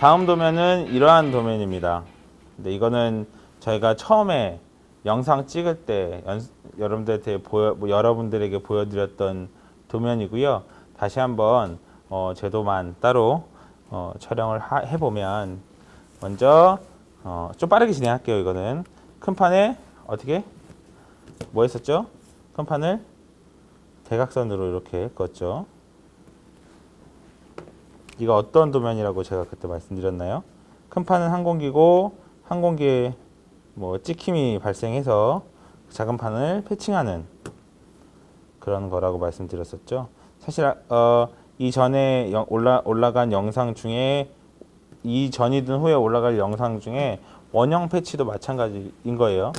다음 도면은 이러한 도면입니다. 근데 이거는 저희가 처음에 영상 찍을 때 연, 여러분들한테 보여, 뭐 여러분들에게 보여드렸던 도면이고요. 다시 한번 어, 제도만 따로 어, 촬영을 하, 해보면 먼저 어, 좀 빠르게 진행할게요. 이거는 큰 판에 어떻게 뭐 했었죠? 큰 판을 대각선으로 이렇게 껐죠. 이거 어떤 도면이라고 제가 그때 말씀드렸나요? 큰 판은 항공기고 항공기에 뭐 찍힘이 발생해서 작은 판을 패칭하는 그런 거라고 말씀드렸었죠. 사실 어, 이 전에 영- 올라 올라간 영상 중에 이 전이든 후에 올라갈 영상 중에 원형 패치도 마찬가지인 거예요.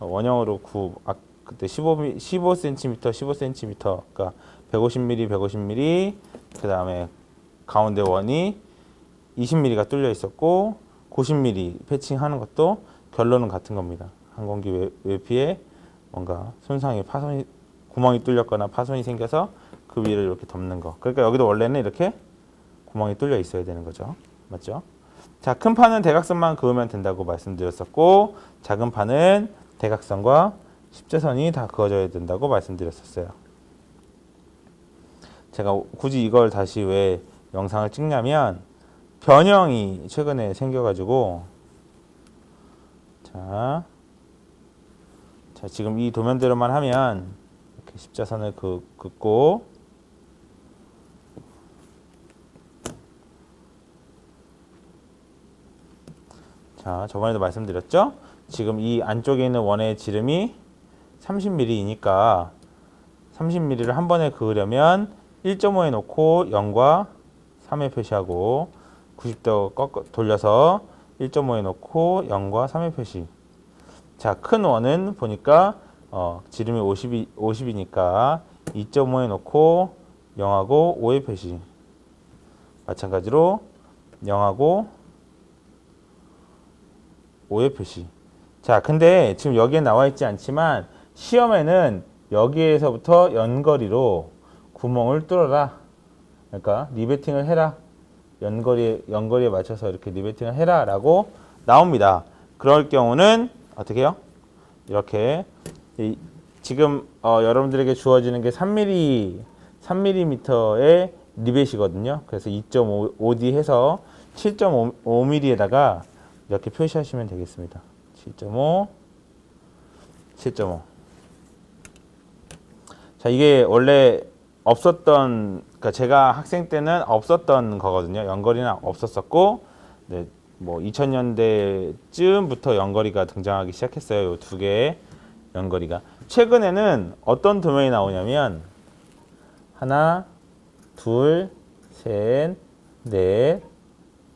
어, 원형으로 구 아, 그때 15 15cm 15cm 그러니까 150mm 150mm 그 다음에 가운데 원이 20mm가 뚫려 있었고 90mm 패칭하는 것도 결론은 같은 겁니다. 항공기 외, 외피에 뭔가 손상이 파손이 구멍이 뚫렸거나 파손이 생겨서 그 위를 이렇게 덮는 거. 그러니까 여기도 원래는 이렇게 구멍이 뚫려 있어야 되는 거죠. 맞죠? 자, 큰 판은 대각선만 그으면 된다고 말씀드렸었고 작은 판은 대각선과 십자선이 다 그어져야 된다고 말씀드렸었어요. 제가 굳이 이걸 다시 왜 영상을 찍냐면 변형이 최근에 생겨가지고 자, 자 지금 이 도면대로만 하면 이렇게 십자선을 그, 긋고 자 저번에도 말씀드렸죠? 지금 이 안쪽에 있는 원의 지름이 30mm이니까 30mm를 한 번에 그으려면 1.5에 놓고 0과 3에 표시하고 90도 꺾어 돌려서 1.5에 놓고 0과 3에 표시. 자, 큰 원은 보니까 어, 지름이 50이, 50이니까 2.5에 놓고 0하고 5에 표시. 마찬가지로 0하고 5에 표시. 자, 근데 지금 여기에 나와 있지 않지만 시험에는 여기에서부터 연거리로 구멍을 뚫어라. 그러니까 리베팅을 해라. 연거리에 연거리에 맞춰서 이렇게 리베팅을 해라라고 나옵니다. 그럴 경우는 어떻게 해요? 이렇게 이, 지금 어, 여러분들에게 주어지는 게 3mm 3mm의 리벳이거든요. 그래서 2.5D 해서 7.5mm에다가 이렇게 표시하시면 되겠습니다. 7.5 7.5 자, 이게 원래 없었던 그러니까 제가 학생 때는 없었던 거거든요. 연거리는 없었었고 네, 뭐 2000년대쯤부터 연거리가 등장하기 시작했어요. 이 두 개의 연거리가. 최근에는 어떤 도면이 나오냐면 하나, 둘, 셋, 넷,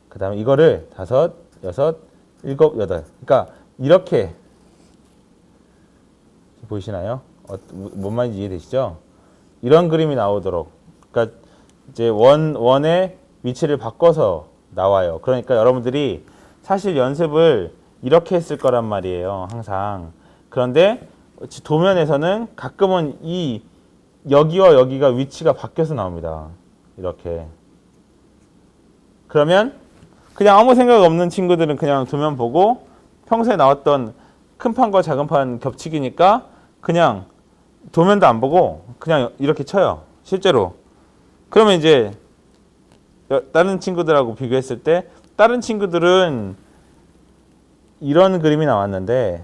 그 다음에 이거를 다섯, 여섯, 일곱, 여덟. 그러니까 이렇게 보이시나요? 어, 뭔 말인지 이해되시죠? 이런 그림이 나오도록 그러니까 이제 원 원의 위치를 바꿔서 나와요. 그러니까 여러분들이 사실 연습을 이렇게 했을 거란 말이에요. 항상. 그런데 도면에서는 가끔은 이 여기와 여기가 위치가 바뀌어서 나옵니다. 이렇게. 그러면 그냥 아무 생각 없는 친구들은 그냥 도면 보고 평소에 나왔던 큰 판과 작은 판 겹치기니까 그냥 도면도 안 보고 그냥 이렇게 쳐요. 실제로. 그러면 이제 여- 다른 친구들하고 비교했을 때 다른 친구들은 이런 그림이 나왔는데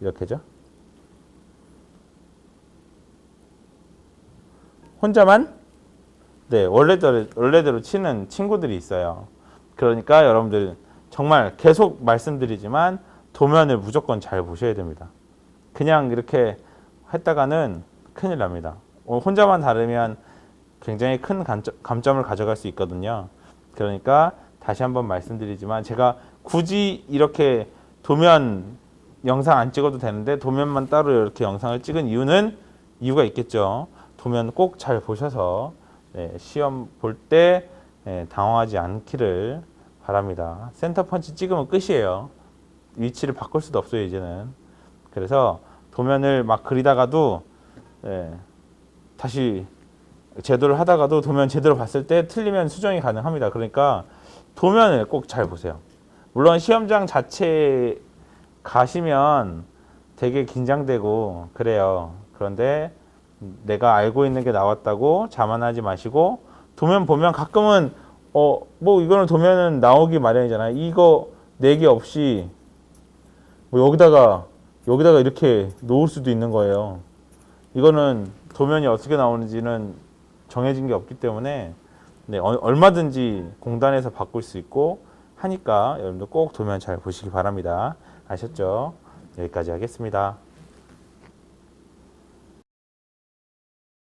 이렇게죠. 혼자만 네 원래대로 원래대로 치는 친구들이 있어요. 그러니까 여러분들 정말 계속 말씀드리지만 도면을 무조건 잘 보셔야 됩니다. 그냥 이렇게 했다가는 큰일 납니다. 어, 혼자만 다르면 굉장히 큰 감점, 감점을 가져갈 수 있거든요. 그러니까 다시 한번 말씀드리지만 제가 굳이 이렇게 도면 영상 안 찍어도 되는데 도면만 따로 이렇게 영상을 찍은 이유는 이유가 있겠죠. 도면 꼭 잘 보셔서 네, 시험 볼때 당황하지 않기를 바랍니다. 센터 펀치 찍으면 끝이에요. 위치를 바꿀 수도 없어요 이제는. 그래서 도면을 막 그리다가도 예, 다시 제도를 하다가도 도면 제대로 봤을 때 틀리면 수정이 가능합니다. 그러니까 도면을 꼭 잘 보세요. 물론 시험장 자체 가시면 되게 긴장되고 그래요. 그런데 내가 알고 있는 게 나왔다고 자만하지 마시고 도면 보면 가끔은 어 뭐 이거는 도면은 나오기 마련이잖아요. 이거 네개 없이 뭐 여기다가 여기다가 이렇게 놓을 수도 있는 거예요. 이거는 도면이 어떻게 나오는지는 정해진 게 없기 때문에 네, 어- 얼마든지 공단에서 바꿀 수 있고 하니까 여러분들 꼭 도면 잘 보시기 바랍니다. 아셨죠? 여기까지 하겠습니다.